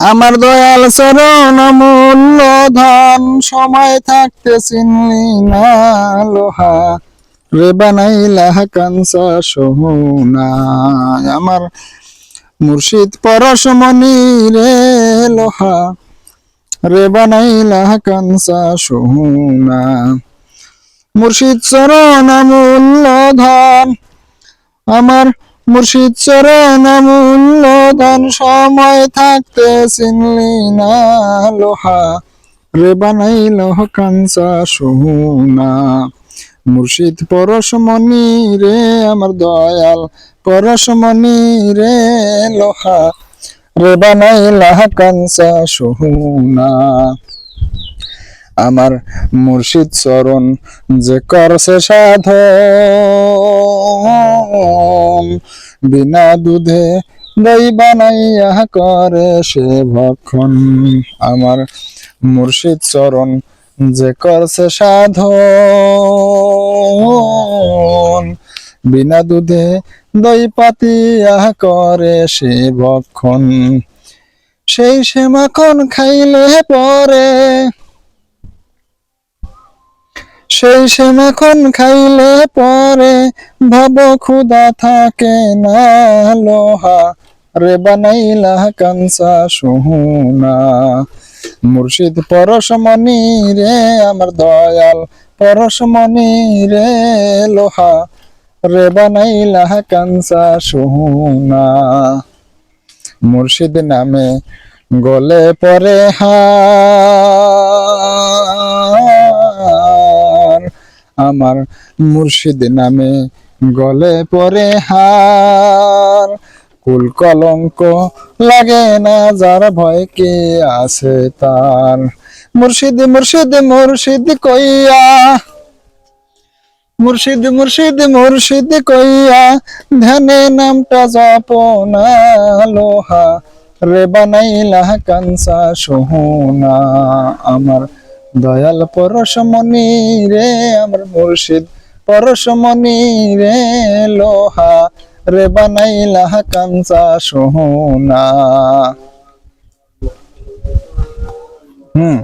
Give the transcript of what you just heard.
আমার দয়াল চরণ মূল্য ধন সময় থাকতে চিনলি না লোহা। রে বানাইলা কাঞ্চা সোনা আমার মুর্শিদ পরশমণি রে লোহা। রে বানাইলা কাঞ্চা সোনা মুর্শিদ চরণ মূল্য ধন আমার মুর্শিদ চরণ মূল্য ধন সময় থাকতে চিনলি না লোহা। রে বানাইল কাঞ্চা সোনা। মুর্শিদ পরশমণি রে আমার দয়াল পরশমণি রে লোহা। রে বানাইলা কাঞ্চা সোনা। আমার মুর্শিদ চরণ যে করছে সাধন। বিনা দুধে দই বানাইয়া করে সে ভক্ষণ। আমার মুর্শিদ চরণ যে করছে সাধন। বিনা দুধে দই পাতিয়া করে সে ভক্ষণ। সেই সে মাখন খাইলে পরে সেই সে মাখন খাইলে পরে ভব ক্ষুদা থাকে না, লোহা রে বানাইলা কাঞ্চা সোহনা। মুর্শিদ পরশমণি রে, আমার দয়াল পরশমণি রে লোহা রে বানাইলা কাঞ্চা সোহনা। মুর্শিদ নামে গলে পরে হার আমার মুর্শিদ নামে গলে পরে হার। কুল কলঙ্ক লাগে না, যার ভয় কে আছে তার? মুর্শিদ মুর্শিদ মুর্শিদ কইয়া। মুর্শিদ মুর্শিদ মুর্শিদ কইয়া। ধ্যানে নামটা জপ না লোহা। রে বানাইলা কাঞ্চা সোহনা। আমার দয়াল পরশমণি রে আমার মুর্শিদ পরশমণি রে লোহা রে বানাইলা কাঞ্চা সোহনা। হুম।